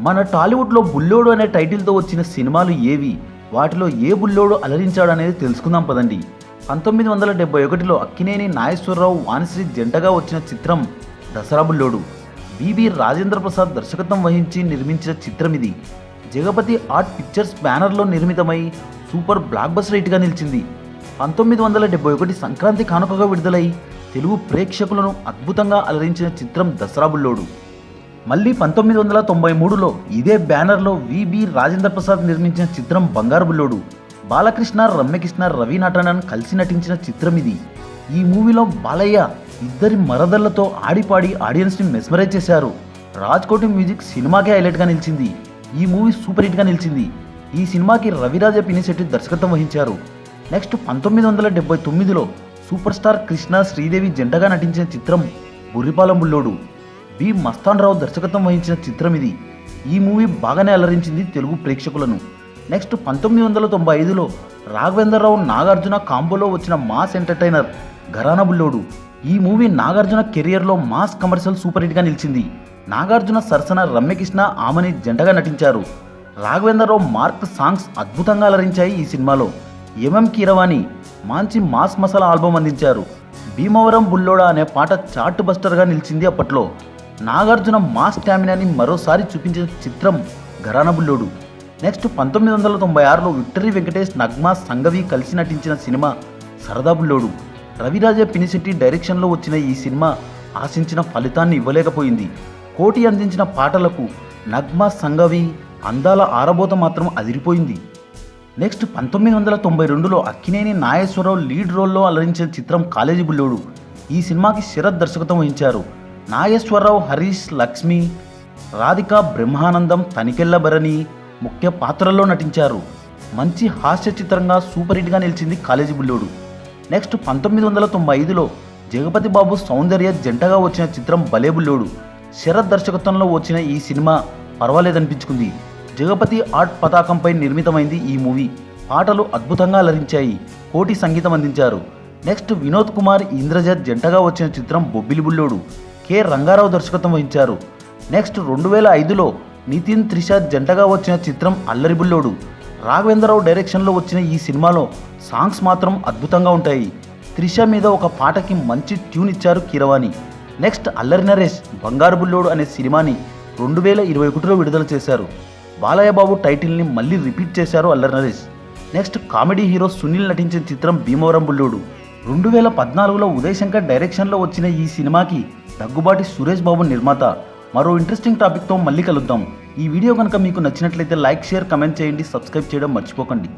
మన టాలీవుడ్లో బుల్లోడు అనే టైటిల్తో వచ్చిన సినిమాలు ఏవి? వాటిలో ఏ బుల్లోడు అలరించాడు అనేది తెలుసుకుందాం పదండి. పంతొమ్మిది వందల డెబ్బై ఒకటిలో అక్కినేని నాగేశ్వరరావు వాణిశ్రీ జంటగా వచ్చిన చిత్రం దసరా బుల్లోడు. బిబి రాజేంద్ర ప్రసాద్ దర్శకత్వం వహించి నిర్మించిన చిత్రం ఇది. జగపతి ఆర్ట్ పిక్చర్స్ బ్యానర్లో నిర్మితమై సూపర్ బ్లాక్ బస్టర్ హిట్గా నిలిచింది. పంతొమ్మిది వందల డెబ్బై ఒకటి సంక్రాంతి కానుకగా విడుదలై తెలుగు ప్రేక్షకులను అద్భుతంగా అలరించిన చిత్రం దసరా బుల్లోడు. మళ్ళీ పంతొమ్మిది వందల తొంభై మూడులో ఇదే బ్యానర్లో విబి రాజేంద్ర ప్రసాద్ నిర్మించిన చిత్రం బంగారు బుల్లోడు. బాలకృష్ణ రమ్యకృష్ణ రవి నటనన్ కలిసి నటించిన చిత్రం ఇది. ఈ మూవీలో బాలయ్య ఇద్దరి మరదళ్ళతో ఆడిపాడి ఆడియన్స్ని మెస్మరైజ్ చేశారు. రాజ్కోటి మ్యూజిక్ సినిమాకే హైలైట్గా నిలిచింది. ఈ మూవీ సూపర్ హిట్గా నిలిచింది. ఈ సినిమాకి రవిరాజ పినిశెట్టి దర్శకత్వం వహించారు. నెక్స్ట్ పంతొమ్మిది వందల డెబ్బై తొమ్మిదిలో సూపర్ స్టార్ కృష్ణ శ్రీదేవి జంటగా నటించిన చిత్రం బుర్రిపాలెం బుల్లోడు. బి మస్తాన్ రావు దర్శకత్వం వహించిన చిత్రం ఇది. ఈ మూవీ బాగానే అలరించింది తెలుగు ప్రేక్షకులను. నెక్స్ట్ పంతొమ్మిది వందల తొంభై ఐదులో రాఘవేంద్రరావు నాగార్జున కాంబోలో వచ్చిన మాస్ ఎంటర్టైనర్ ఘరానా బుల్లోడు. ఈ మూవీ నాగార్జున కెరియర్లో మాస్ కమర్షియల్ సూపర్ హిట్గా నిలిచింది. నాగార్జున సరసన రమ్యకృష్ణ ఆమని జెండగా నటించారు. రాఘవేంద్రరావు మార్క్ సాంగ్స్ అద్భుతంగా అలరించాయి ఈ సినిమాలో. ఎంఎం కీరవాణి మంచి మాస్ మసాలా ఆల్బమ్ అందించారు. భీమవరం బుల్లోడా అనే పాట చార్ట్ బస్టర్గా నిలిచింది అప్పట్లో. నాగార్జున మా స్టామినాని మరోసారి చూపించిన చిత్రం ఘరానబుల్లోడు. నెక్స్ట్ పంతొమ్మిది వందల తొంభై ఆరులో విక్టరీ వెంకటేష్ నగ్మా సంగవి కలిసి నటించిన సినిమా సరదా బుల్లోడు రవిరాజ పినిశెట్టి డైరెక్షన్లో వచ్చిన ఈ సినిమా ఆశించిన ఫలితాన్ని ఇవ్వలేకపోయింది. కోటి అందించిన పాటలకు నగ్మా సంగవి అందాల ఆరబోత మాత్రం అదిరిపోయింది. నెక్స్ట్ పంతొమ్మిది వందల తొంభై రెండులో అక్కినేని నాగేశ్వరరావు లీడ్ రోల్లో అలరించిన చిత్రం కాలేజీ బుల్లోడు. ఈ సినిమాకి శరత్ దర్శకత్వం వహించారు. నాగేశ్వరరావు హరీష్ లక్ష్మి రాధిక బ్రహ్మానందం తనికెళ్ళభరణి ముఖ్య పాత్రల్లో నటించారు. మంచి హాస్య చిత్రంగా సూపర్ హిట్గా నిలిచింది కాలేజీ బుల్లోడు. నెక్స్ట్ పంతొమ్మిది వందల తొంభై ఐదులో జగపతి బాబు సౌందర్య జంటగా వచ్చిన చిత్రం భలే బుల్లోడు. శరత్ దర్శకత్వంలో వచ్చిన ఈ సినిమా పర్వాలేదనిపించుకుంది. జగపతి ఆర్ట్ పతాకంపై నిర్మితమైంది ఈ మూవీ. పాటలు అద్భుతంగా అలరించాయి. కోటి సంగీతం అందించారు. నెక్స్ట్ వినోద్ కుమార్ ఇంద్రజత్ జంటగా వచ్చిన చిత్రం బొబ్బిలి బుల్లోడు. కె. రంగారావు దర్శకత్వం వహించారు. నెక్స్ట్ రెండు వేల ఐదులో నితిన్ త్రిష జంటగా వచ్చిన చిత్రం అల్లరి బుల్లోడు రాఘవేంద్రరావు డైరెక్షన్లో వచ్చిన ఈ సినిమాలో సాంగ్స్ మాత్రం అద్భుతంగా ఉంటాయి. త్రిష మీద ఒక పాటకి మంచి ట్యూన్ ఇచ్చారు కీరవాణి. నెక్స్ట్ అల్లరి నరేష్ బంగారు బుల్లోడు అనే సినిమాని రెండు వేల ఇరవై ఒకటిలో విడుదల చేశారు. బాలయ్య బాబు టైటిల్ని మళ్ళీ రిపీట్ చేశారు Allari Naresh. Next comedy hero Sunil నటించిన చిత్రం భీమవరం బుల్లోడు. రెండు వేల పద్నాలుగులో ఉదయ్ శంకర్ డైరెక్షన్లో వచ్చిన ఈ సినిమాకి దగ్గుబాటి సురేష్ బాబు నిర్మాత. మరో ఇంట్రెస్టింగ్ టాపిక్తో మళ్ళీ కలుద్దాం. ఈ వీడియో కనుక మీకు నచ్చినట్లయితే లైక్ షేర్ కమెంట్ చేయండి. సబ్స్క్రైబ్ చేయడం మర్చిపోకండి.